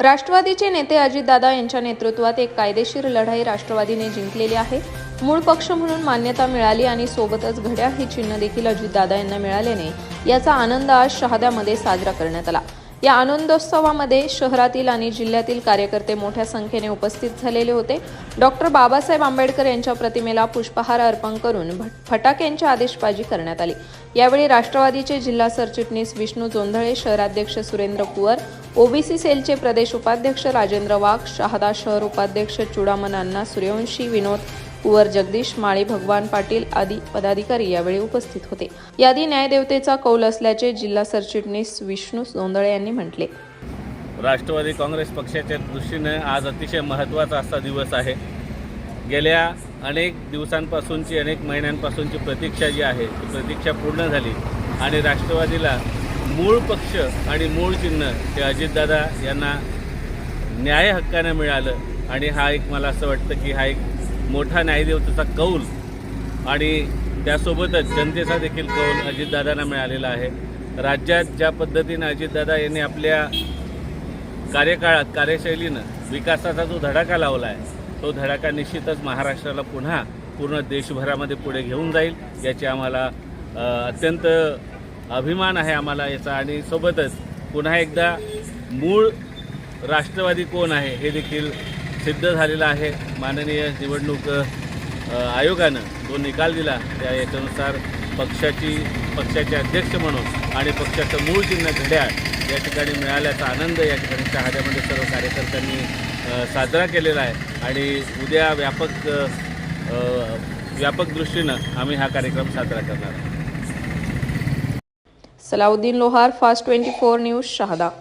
राष्ट्रवादीचे नेते अजितदादा यांच्या नेतृत्वात एक कायदेशीर लढाई राष्ट्रवादीने जिंकलेली आहे. मूळ पक्ष म्हणून मान्यता मिळाली आणि सोबतच घड्याळ हे चिन्ह देखील अजितदादा यांना मिळाल्याने याचा आनंद आज शहाद्यामध्ये साजरा करण्यात आला. या आनंदोत्सवामध्ये शहरातील आणि जिल्ह्यातील कार्यकर्ते मोठ्या संख्येने उपस्थित झालेले होते. डॉक्टर बाबासाहेब आंबेडकर यांच्या प्रतिमेला पुष्पहार अर्पण करून फटाक्यांची आदेशबाजी करण्यात आली. यावेळी राष्ट्रवादीचे जिल्हा सरचिटणीस विष्णू जोंधळे शहराध्यक्ष सुरेंद्र कुवर ओबीसी सेलचे प्रदेश उपाध्यक्ष राजेंद्र वाघ शहादा शहर उपाध्यक्ष चुडामन अण्णा सूर्यवंशी विनोद कुवर जगदीश माळी भगवान पाटील आदी पदाधिकारी यावेळी उपस्थित होते. यादी न्यायदेवतेचा कौल असल्याचे जिल्हा सरचिटणीस विष्णू सोंदळे यांनी म्हटले. राष्ट्रवादी काँग्रेस पक्षाच्या दृष्टीने आज अतिशय महत्त्वाचा असा दिवस आहे. गेल्या अनेक दिवसांपासूनची अनेक महिन्यांपासूनची प्रतीक्षा जी आहे ती प्रतीक्षा पूर्ण झाली आणि राष्ट्रवादीला मूळ पक्ष आणि मूळ चिन्ह हे अजितदादा यांना न्याय हक्काने मिळालं आणि हा एक मला असं वाटतं की हा एक मोठा न्यायदेवतेचा कौल आणि त्यासोबतच जनतेचा देखील कौल अजितदादांना मिळालेला आहे. राज्यात ज्या पद्धतीनं अजितदादा यांनी आपल्या कार्यकाळात कार्यशैलीनं विकासाचा जो धडाका लावला आहे तो धडाका निश्चितच महाराष्ट्राला पुन्हा पूर्ण देशभरामध्ये पुढे घेऊन जाईल याची आम्हाला अत्यंत अभिमान आहे आम्हाला याचा आणि सोबतच पुन्हा एकदा मूळ राष्ट्रवादी कोण आहे हे देखील सिद्ध झालेलं आहे. माननीय निवडणूक आयोगानं जो निकाल दिला त्या याच्यानुसार पक्षाची पक्षाचे अध्यक्ष म्हणून आणि पक्षाचं मूळ चिन्ह घड्याळ या ठिकाणी मिळाल्याचा आनंद या ठिकाणी शहाद्यामध्ये सर्व कार्यकर्त्यांनी साजरा केलेला आहे. आणि उद्या व्यापक व्यापक दृष्टीनं आम्ही हा कार्यक्रम साजरा करणार आहोत. Salauddin Lohar fast twenty four news Shahada